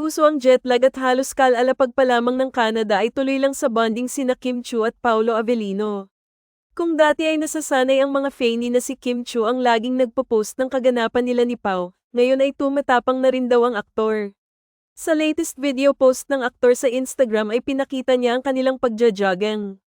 uso ang jetlag at halos kalalapag pa lamang ng Canada ay tuloy lang sa bonding sina Kim Chu at Paulo Avellino. Kung dati ay nasasanay ang mga fanny na si Kim Chu ang laging nagpo-post ng kaganapan nila ni Pau, ngayon ay tumatapang na rin daw ang aktor. Sa latest video post ng aktor sa Instagram ay pinakita niya ang kanilang pagja-jogging.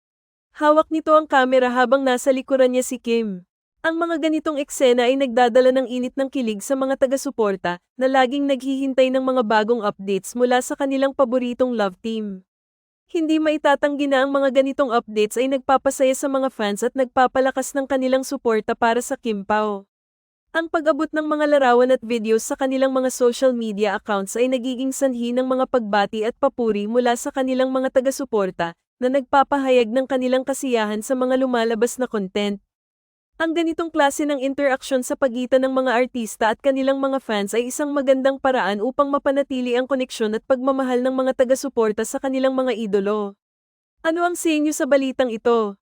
Hawak nito ang kamera habang nasa likuran niya si Kim. Ang mga ganitong eksena ay nagdadala ng init ng kilig sa mga taga-suporta na laging naghihintay ng mga bagong updates mula sa kanilang paboritong love team. Hindi maitatanggi na ang mga ganitong updates ay nagpapasaya sa mga fans at nagpapalakas ng kanilang suporta para sa Kim Pao. Ang pag-abot ng mga larawan at videos sa kanilang mga social media accounts ay nagiging sanhi ng mga pagbati at papuri mula sa kanilang mga taga-suporta na nagpapahayag ng kanilang kasiyahan sa mga lumalabas na content. Ang ganitong klase ng interaksyon sa pagitan ng mga artista at kanilang mga fans ay isang magandang paraan upang mapanatili ang koneksyon at pagmamahal ng mga taga-suporta sa kanilang mga idolo. Ano ang sa inyo sa balitang ito?